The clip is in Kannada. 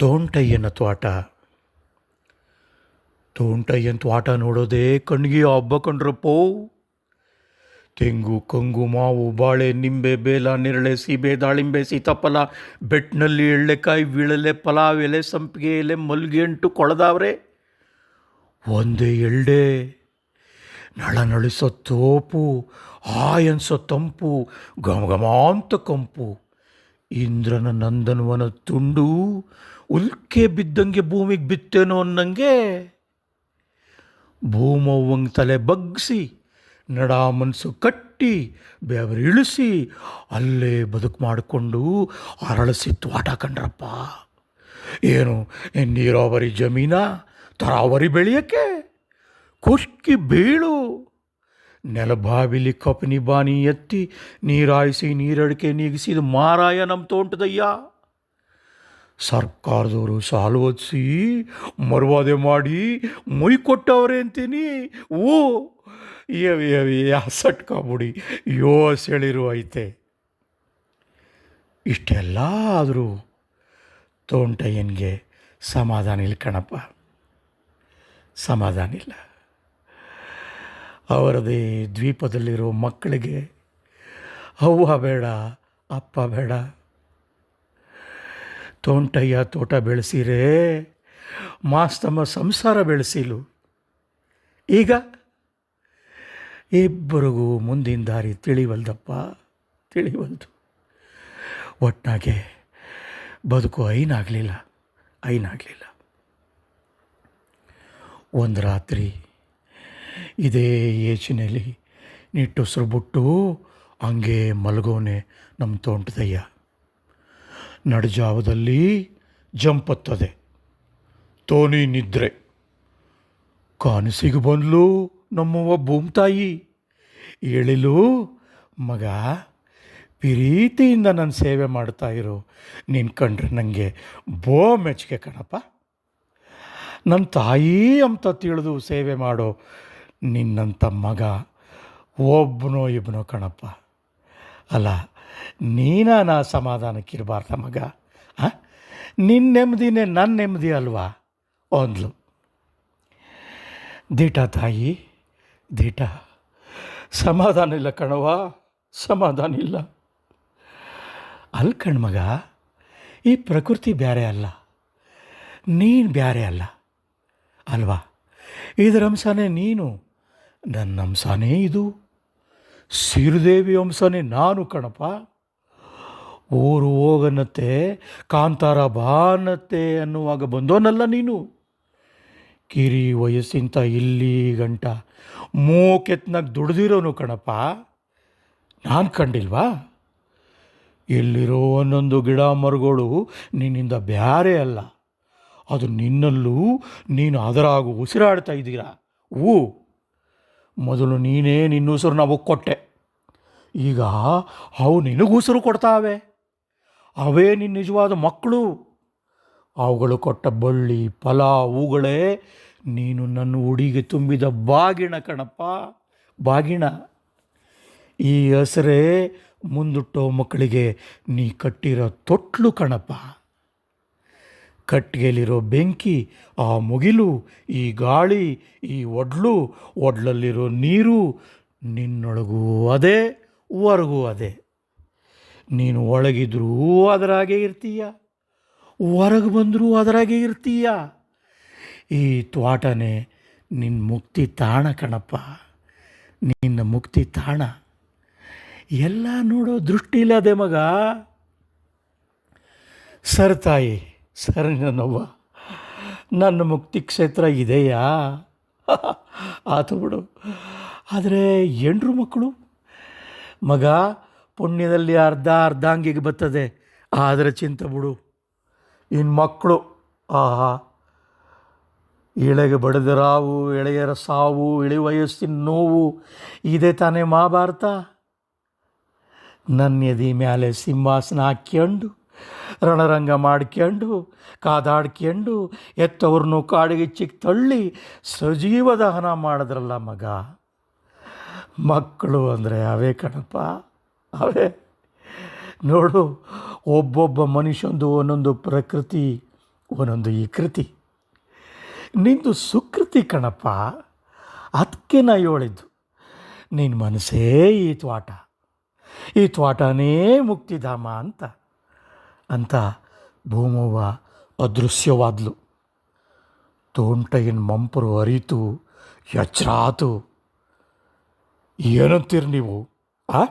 ತೋಂಟಯ್ಯನ ತ್ವಾಟ ತೋಂಟಯ್ಯನ ತ್ವಾಟ ನೋಡೋದೇ ಕಣ್ಣಿಗೆ ಹಬ್ಬ ಕಂಡ್ರಪ್ಪೋ. ತೆಂಗು, ಕಂಗು, ಮಾವು, ಬಾಳೆ, ನಿಂಬೆ, ಬೇಲ, ನೇರಳೆ, ಸೀಬೆ, ದಾಳಿಂಬೆ, ಸೀತಾಫಲ ಬೆಟ್ಟಿನಲ್ಲಿ ಎಳ್ಳೆಕಾಯಿ, ವಿಳಲೆ, ಪಲಾವ್, ಎಲೆ, ಸಂಪಿಗೆ ಎಲೆ ಮಲ್ಗೆ ಅಂಟು ಕೊಳದಾವ್ರೆ. ಒಂದೇ ಎಳ್ಳೆ. ನಳನಳಿಸೋ ತೋಪು ಆಯನ್ಸೋ ತಂಪು ಗಮಗಮಾಂತ ಕಂಪು. ಇಂದ್ರನ ನಂದನವನ ತುಂಡು ಉಲ್ಕೆ ಬಿದ್ದಂಗೆ ಭೂಮಿಗೆ ಬಿತ್ತೇನೋ ಅನ್ನಂಗೆ ಭೂಮವ್ವಂಗೆ ತಲೆ ಬಗ್ಗಿಸಿ ನಡ ಮನಸ್ಸು ಕಟ್ಟಿ, ಬೆವರು ಇಳಿಸಿ, ಅಲ್ಲೇ ಬದುಕು ಮಾಡಿಕೊಂಡು ಅರಳಿಸಿ ತ್ವಾಟ ಕಂಡ್ರಪ್ಪ. ಏನು ನೀರಾವರಿ ಜಮೀನ, ತರಾವರಿ ಬೆಳೆಯೋಕ್ಕೆ? ಕುಷ್ಕಿ ಬೀಳು. ನೆಲಬಾವಿಲಿ ಕಪನಿ ಬಾನಿ ಎತ್ತಿ, ನೀರಾಯಿಸಿ ನೀರಡಿಕೆ ನೀಗಿಸಿದ ಮಾರಾಯ ನಮ್ಮ ತೋಂಟದಯ್ಯ. ಸರ್ಕಾರದವರು ಸಾಲು ಒದಿಸಿ ಮರುವಾದೆ ಮಾಡಿ ಮೊಯ್ ಕೊಟ್ಟವ್ರೆ ಅಂತೀನಿ. ಓ ಸಟ್ಕೊಬಿಡಿ. ಯೋ ಸೆಳಿರು ಐತೆ. ಇಷ್ಟೆಲ್ಲ ಆದರೂ ತೋಂಟಯ್ಯನಿಗೆ ಸಮಾಧಾನ ಇಲ್ಲ ಕಣಪ್ಪ. ಸಮಾಧಾನ ಇಲ್ಲ. ಅವರದೇ ದ್ವೀಪದಲ್ಲಿರೋ ಮಕ್ಕಳಿಗೆ ಅವ್ವ ಬೇಡ, ಅಪ್ಪ ಬೇಡ. ತೋಂಟಯ್ಯ ತೋಟ ಬೆಳೆಸಿರೇ ಮಾಸ್ತಮ್ಮ ಸಂಸಾರ ಬೆಳೆಸಿಲು. ಈಗ ಇಬ್ಬರಿಗೂ ಮುಂದಿನ ದಾರಿ ತಿಳಿವಲ್ದಪ್ಪ, ತಿಳಿವಲ್ದು. ಒಟ್ನಾಗೆ ಬದುಕು ಐನಾಗಲಿಲ್ಲ ಐನಾಗಲಿಲ್ಲ. ಒಂದು ರಾತ್ರಿ ಇದೇ ಏಚಿನಲ್ಲಿ ನಿಟ್ಟುಸಿರು ಬಿಟ್ಟು ಹಂಗೆ ಮಲಗೋನೆ ನಮ್ಮ ತೋಂಟದಯ್ಯ. ನಡುಜಾವದಲ್ಲಿ ಜಂಪತ್ತದೆ. ತೋನಿ ನಿದ್ರೆ. ಕಾನಸಿಗೆ ಬಂದ್ಲು ನಮ್ಮವ್ವ ಭೂಮ್ತಾಯಿ. ಹೇಳಿಲು ಮಗ, ಪ್ರೀತಿಯಿಂದ ನಾನು ಸೇವೆ ಮಾಡ್ತಾ ಇರು. ನೀನು ಕಂಡ್ರೆ ನನಗೆ ಬೋ ಮೆಚ್ಚುಗೆ ಕಣಪ್ಪ. ನನ್ನ ತಾಯಿ ಅಂತ ತಿಳಿದು ಸೇವೆ ಮಾಡೋ ನಿನ್ನಂಥ ಮಗ ಒಬ್ಬನೋ ಇಬ್ಬನೋ ಕಣಪ್ಪ. ಅಲ್ಲ, ನೀನ ನಾ ಸಮಾಧಾನಕ್ಕಿರಬಾರ್ದ ಮಗ? ನಿನ್ನ ನೆಮ್ಮದಿನೇ ನನ್ನ ನೆಮ್ಮದಿ ಅಲ್ವಾ? ಅಂದ್ಲು. ದೀಟ ತಾಯಿ, ದೀಟ, ಸಮಾಧಾನ ಇಲ್ಲ ಕಣವ ಸಮಾಧಾನ ಇಲ್ಲ. ಅಲ್ಲಿ ಕಣ್ಮಗ ಈ ಪ್ರಕೃತಿ ಬ್ಯಾರೆ ಅಲ್ಲ. ನೀನು ಬ್ಯಾರೆ ಅಲ್ಲ. ಅಲ್ವಾ? ಇದರ ಅಂಶನೇ ನೀನು, ನನ್ನ ಅಂಶನೇ ಇದು. ಸಿರುದೇವಿ ಅಂಶನೇ ನಾನು ಕಣಪ್ಪ. ಊರು ಹೋಗನ್ನತ್ತೆ ಕಾಂತಾರ ಬಾನತ್ತೆ ಅನ್ನುವಾಗ ಬಂದೋನಲ್ಲ ನೀನು. ಕಿರಿ ವಯಸ್ಸಿಂತ ಇಲ್ಲಿ ಗಂಟ, ಮೂಕೆತ್ನಾಗ ದುಡ್ದಿರೋನು ಕಣಪ್ಪ. ನಾನು ಕಂಡಿಲ್ವಾ? ಎಲ್ಲಿರೋ ಒಂದೊಂದು ಗಿಡ ಮರಗಳು ನಿನ್ನಿಂದ ಬ್ಯಾರೆ ಅಲ್ಲ. ಅದು ನಿನ್ನಲ್ಲೂ ನೀನು ಅದರಾಗೂ ಉಸಿರಾಡ್ತಾ ಇದ್ದೀರಾ? ಹೂ ಮೊದಲು ನೀನೇ ನಿನ್ನ ಉಸಿರು ನಾವು ಕೊಟ್ಟೆ. ಈಗ ಅವು ನಿನಗೂಸರು ಕೊಡ್ತಾವೆ. ಅವೇ ನಿನ್ನ ನಿಜವಾದ ಮಕ್ಕಳು. ಅವುಗಳು ಕೊಟ್ಟ ಬಳ್ಳಿ ಫಲ ಹೂಗಳೇ ನೀನು ನನ್ನ ಉಡಿಗೆ ತುಂಬಿದ ಬಾಗಿಣ ಕಣಪ್ಪ. ಬಾಗಿಣ. ಈ ಹೆಸರೇ ಮುಂದುಟ್ಟೋ ಮಕ್ಕಳಿಗೆ ನೀ ಕಟ್ಟಿರೋ ತೊಟ್ಲು ಕಣಪ್ಪ. ಕಟ್ಟಿಗೆಲಿರೋ ಬೆಂಕಿ, ಆ ಮುಗಿಲು, ಈ ಗಾಳಿ, ಈ ಒಡ್ಲು, ಒಡ್ಲಲ್ಲಿರೋ ನೀರು ನಿನ್ನೊಳಗೂ ಅದೇ, ಹೊರಗೂ ಅದೇ. ನೀನು ಒಳಗಿದ್ರೂ ಅದರಾಗೆ ಇರ್ತೀಯ, ಹೊರಗೆ ಬಂದರೂ ಅದರಾಗೆ ಇರ್ತೀಯ. ಈ ತ್ವಾಟನೇ ನಿನ್ನ ಮುಕ್ತಿ ತಾಣ ಕಣಪ್ಪ, ನಿನ್ನ ಮುಕ್ತಿ ತಾಣ. ಎಲ್ಲ ನೋಡೋ ದೃಷ್ಟಿ ಇಲ್ಲದೆ ಮಗ. ಸರ್ ತಾಯಿ ನನ್ನ ಮುಕ್ತಿ ಕ್ಷೇತ್ರ ಇದೆಯಾ? ಆತು ಬಿಡು. ಆದರೆ ಎಂಡ್ರು ಮಕ್ಕಳು? ಮಗ, ಪುಣ್ಯದಲ್ಲಿ ಅರ್ಧ ಅರ್ಧಾಂಗಿಗೆ ಬರ್ತದೆ. ಆದರೆ ಚಿಂತೆ ಬಿಡು. ಇನ್ನು ಮಕ್ಕಳು, ಆಹಾ. ಇಳೆಗೆ ಬಡಿದ ರಾವು, ಎಳೆಯರ ಸಾವು, ಇಳಿ ವಯಸ್ಸಿನ ನೋವು, ಇದೇ ತಾನೇ ಮಹಾಭಾರತ. ನನ್ನ ಎದಿ ಮ್ಯಾಲೆ ಸಿಂಹಾಸನ ಹಾಕ್ಯಂಡು ರಣರಂಗ ಮಾಡ್ಕೊಂಡು ಕಾದಾಡ್ಕೊಂಡು ಎತ್ತವ್ರನ್ನು ಚಿಕ್ಕ ತಳ್ಳಿ ಸಜೀವ ದಹನ ಮಾಡಿದ್ರಲ್ಲ ಮಗ. ಮಕ್ಕಳು ಅಂದರೆ ಅವೇ ಕಣಪ್ಪ, ಅವೇ. ನೋಡು, ಒಬ್ಬೊಬ್ಬ ಮನುಷ್ಯಂದು ಒಂದೊಂದು ಪ್ರಕೃತಿ, ಒಂದೊಂದು ಈ ಕೃತಿ. ನಿಂದು ಸುಕೃತಿ ಕಣಪ್ಪ ಅದಕ್ಕೆ ನಾ ಹೇಳಿದ್ದು ನಿನ್ನ ಮನಸ್ಸೇ ಈ ತ್ವಾಟ. ಈ ತ್ವಾಟನೇ ಮುಕ್ತಿಧಾಮ ಅಂತ. ಅಂತ ಭೂಮವ್ವ ಅದೃಶ್ಯವಾದ್ಲು ತೋಂಟಗಿನ ಮಂಪರು ಅರಿತು ಎಚ್ಚರಾತು ಏನಂತೀರಿ ನೀವು ಆ